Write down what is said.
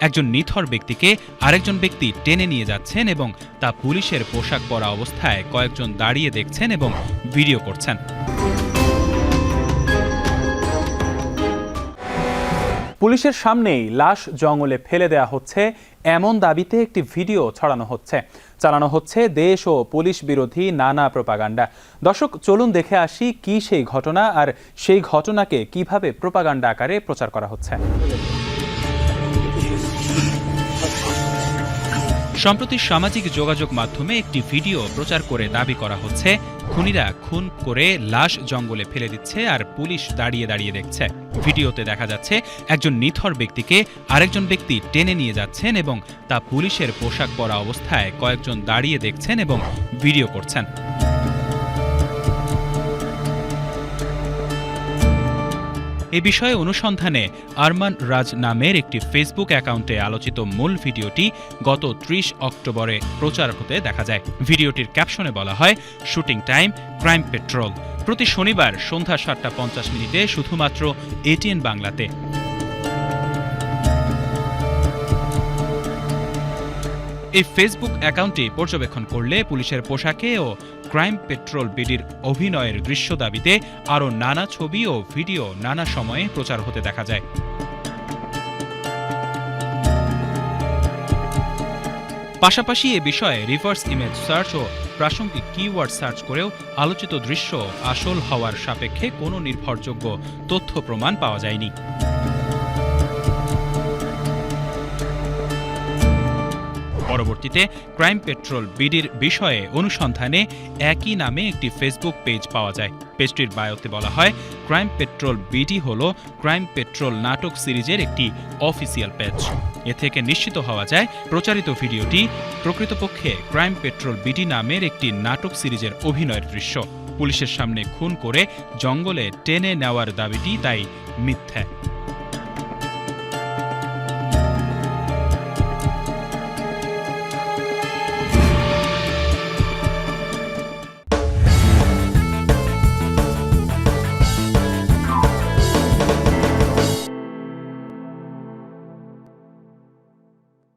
একজন নিথর ব্যক্তিকে আরেকজন ব্যক্তি টেনে নিয়ে যাচ্ছেন এবং তা পুলিশের পোশাক পরা অবস্থায় কয়েকজন দাঁড়িয়ে দেখছেন এবং ভিডিও করছেন। পুলিশের সামনেই লাশ জঙ্গলে ফেলে দেয়া হচ্ছে। এমন দাবিতে একটি ভিডিও ছড়ানো হচ্ছে। চালানো হচ্ছে দেশ ও পুলিশ বিরোধী নানা প্রপাগান্ডা। দর্শক, চলুন দেখে আসি কি সেই ঘটনা আর সেই ঘটনাকে কীভাবে প্রপাগান্ডা আকারে প্রচার করা হচ্ছে। সম্প্রতি সামাজিক যোগাযোগ মাধ্যমে একটি ভিডিও প্রচার করে দাবি করা হচ্ছে, খুনিরা খুন করে লাশ জঙ্গলে ফেলে দিচ্ছে আর পুলিশ দাঁড়িয়ে দাঁড়িয়ে দেখছে। ভিডিওতে দেখা যাচ্ছে, একজন নিথর ব্যক্তিকে আরেকজন ব্যক্তি টেনে নিয়ে যাচ্ছেন এবং তা পুলিশের পোশাক পরা অবস্থায় কয়েকজন দাঁড়িয়ে দেখছেন এবং ভিডিও করছেন। এ বিষয়ে অনুসন্ধানে আরমান রাজ নামের একটি ফেসবুক অ্যাকাউন্টে আলোচিত মূল ভিডিওটি গত ত্রিশ অক্টোবরে প্রচার হতে দেখা যায়। ভিডিওটির ক্যাপশনে বলা হয়, শুটিং টাইম, ক্রাইম পেট্রোল। প্রতি শনিবার সন্ধ্যা সাতটা পঞ্চাশ মিনিটে শুধুমাত্র এটিএন বাংলাতে এই ফেসবুক অ্যাকাউন্টটি পর্যবেক্ষণ করলে পুলিশের পোশাকে ও ক্রাইম পেট্রোল বিডির অভিনয়ের দৃশ্য দাবিতে আরও নানা ছবি ও ভিডিও নানা সময়ে প্রচার হতে দেখা যায়। পাশাপাশি এ বিষয়ে রিভার্স ইমেজ সার্চ ও প্রাসঙ্গিক কিওয়ার্ড সার্চ করেও আলোচিত দৃশ্য আসল হওয়ার সাপেক্ষে কোনো নির্ভরযোগ্য তথ্য প্রমাণ পাওয়া যায়নি। পরবর্তীতে ক্রাইম পেট্রোল বিডির বিষয়ে অনুসন্ধানে একই নামে একটি ফেসবুক পেজ পাওয়া যায়। পেজটির বায়োতে বলা হয়, ক্রাইম পেট্রোল বিডি হল ক্রাইম পেট্রোল নাটক সিরিজের একটি অফিসিয়াল পেজ। এ থেকে নিশ্চিত হওয়া যায়, প্রচারিত ভিডিওটি প্রকৃতপক্ষে ক্রাইম পেট্রোল বিডি নামের একটি নাটক সিরিজের অভিনয়ের দৃশ্য। পুলিশের সামনে খুন করে জঙ্গলে টেনে নেওয়ার দাবিটি তাই মিথ্যা।